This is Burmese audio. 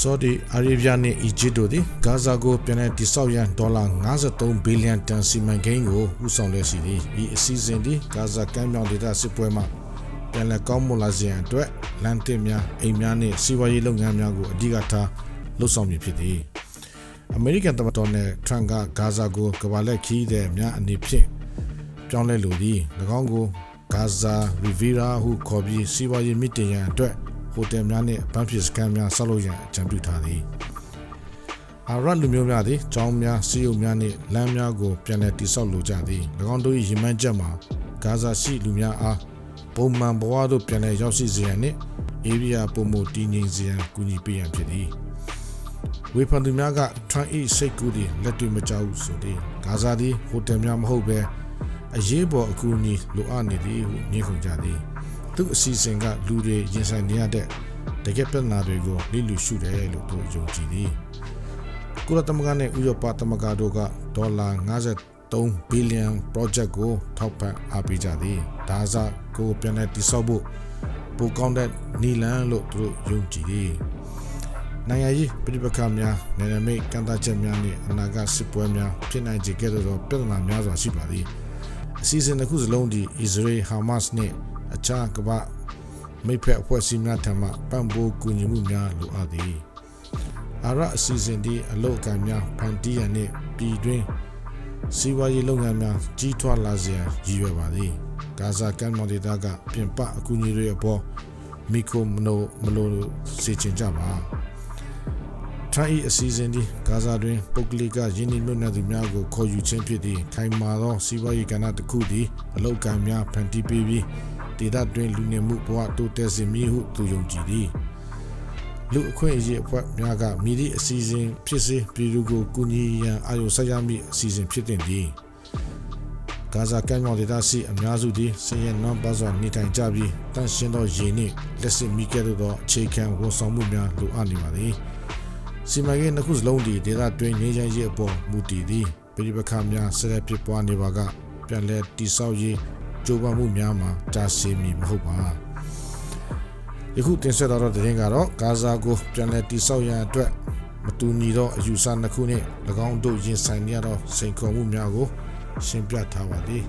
ဆော်ဒီအာရေဗျနှင့်အီဂျစ်တို့သည်ဂါဇာကိုပြန်လည်တိဆောက်ရန်ဒေါ်လာ53ဘီလီယံတန်စီမံကိန်းကိုဦးဆောင်လက်ရှိသည်ဤအစီအစဉ်သည်ဂါဇာကမ်းမြောင်ဒေသစစ်ပွဲမှပြန်လည်ကောင်းမွန်လာစေရန်အတွက်လမ်းတစ်များအိမ်များနှင့်စီးပွားရေးလုပ်ငန်းများကိုအဓိကထားလှုပ်ဆောင်မည်ဖြစ်သည်အမေရိကန်သမ္မတဒေါ်နယ်ထရန့်ကဂါဇာကိုကမ္ဘာလက်ခီးတဲ့များအနေဖြင့်ပြောင်းလဲလိုသည်၎င်းကိုဂါဇာရီဗီရာဟုခေါ်ပြီးစီးပွားရေးမြင့်တင်ရန်အတွက် ဟိုတယ်များနှင့်ဗန်းဖြစ်စကန်များဆောက်လုပ်ရန်အကြံပြုထားသည်အာရတ်လူမျိုးများသည်ကျောင်းများစီးရုံများနှင့်လမ်းများကိုပြန်လည်တည်ဆောက်လိုကြသည်၎င်းတို့၏ရည်မှန်းချက်မှာဂါဇာရှိလူများအားပုံမှန်ဘဝသို့ပြန်လည်ရောက်ရှိစေရန်နှင့်အေရီးယားပုံမှုတည်ငြိမ်စေရန်ကူညီပေးရန်ဖြစ်သည်ဝေဖန်သူများကထရန်၏စိတ်ကူးသည်လက်တွေ့မကျဘူးဆိုသည်ဂါဇာသည်ဟိုတယ်များမဟုတ်ဘဲအရေးပေါ်အကူအညီလိုအပ်နေသည်ဟုညှိခုန်ကြသည် သူအစီအစဉ်ကလူတွေရင်ဆိုင်နေရတဲ့တကယ်ပြဿနာတွေကိုလိလူရှုတယ်လို့သူယုံကြည်သည်ကုလသမဂ္ဂနဲ့ဥရောပသမဂ္ဂတို့ကဒေါ်လာ53ဘီလီယံ project ကိုထောက်ပံ့အားပေးကြသည်ဒါစကိုပြန်လည်တည်ဆောက်ဖို့ပိုကောင်းတဲ့နီလန်လို့သူတို့ယုံကြည်သည်နိုင်ငံရေးပြည်ပခါများနယ်နိမိတ်ကန့်သတ်ချက်များနဲ့အနာဂတ်စစ်ပွဲများဖြစ်နိုင်ခြေကဲ့သို့သောပြဿနာများစွာရှိပါသည်အစီအစဉ်တစ်ခုစလုံးဒီ Israel Hamas နဲ့ အခြားကမ္ဘာမိဖက်အဖွဲ့အစည်းများထံမှပံ့ပိုးကူညီမှုများလိုအပ်သည်အာရအစီအစဉ်ဒီအလို့အကံများဖန်တီးရန်နှင့်ပြည်တွင်းစီးပွားရေးလုပ်ငန်းများကြီးထွားလာစေရန်ရည်ရွယ်ပါသည်ဂါဇာကမ်းမြောင်ဒေသကပြင်ပအကူအညီတွေအပေါ်မီကိုမနိုမလိုစေချင်ကြပါထိုင်း၏အစီအစဉ်ဒီဂါဇာတွင်ပုဂ္ဂလိကယင်းနှိမ့်မြုပ်နှံသူများကိုခေါ်ယူခြင်းဖြစ်သည့်ခိုင်မာသောစီးပွားရေးကဏ္ဍတစ်ခုသည်အလောက်ကံများဖန်တီးပေးပြီး ဒေသတွင်လူနေမှုဘဝတိုးတက်စေမည်ဟုသူယုံကြည်သည်လူအခွင့်အရေးအဖွဲ့များကမိသည့်အစီအစဉ်ဖြစ်စေပြည်သူကိုကူညီရန်အာရုံစိုက်ရမည့်အစီအစဉ်ဖြစ်တဲ့သည်ဂါဇာကမ်းမြောင်ဒေသရှိအများစုသည်ဆင်းရဲနွမ်းပါးစွာနေထိုင်ကြပြီးတန့်ရှင်းသောရေနှင့်လက်စစ်မိကဲ့သို့သောအခြေခံဝန်ဆောင်မှုများလိုအပ်နေပါသည်စီမံကိန်းတစ်ခုစလုံးဒီဒေသတွင်းငြိမ်းချမ်းရေးအပေါ်မူတည်သည်ပြည်ပခါများဆက်လက်ဖြစ်ပွားနေပါကပြန်လည်တည်ဆောက်ရေး ကြိုးပမ်းမှုများမှာကြာရှည်မည်မဟုတ်ပါယခုတင်ဆက်တော်တဲ့တင်ကတော့ဂါဇာကိုပြန်လည်တည်ဆောက်ရန်အတွက်မတူညီသောအယူဆနှစ်ခုနှင့်၎င်းတို့ရင်ဆိုင်နေရသောစိန်ခေါ်မှုများကိုရှင်းပြထားပါသည်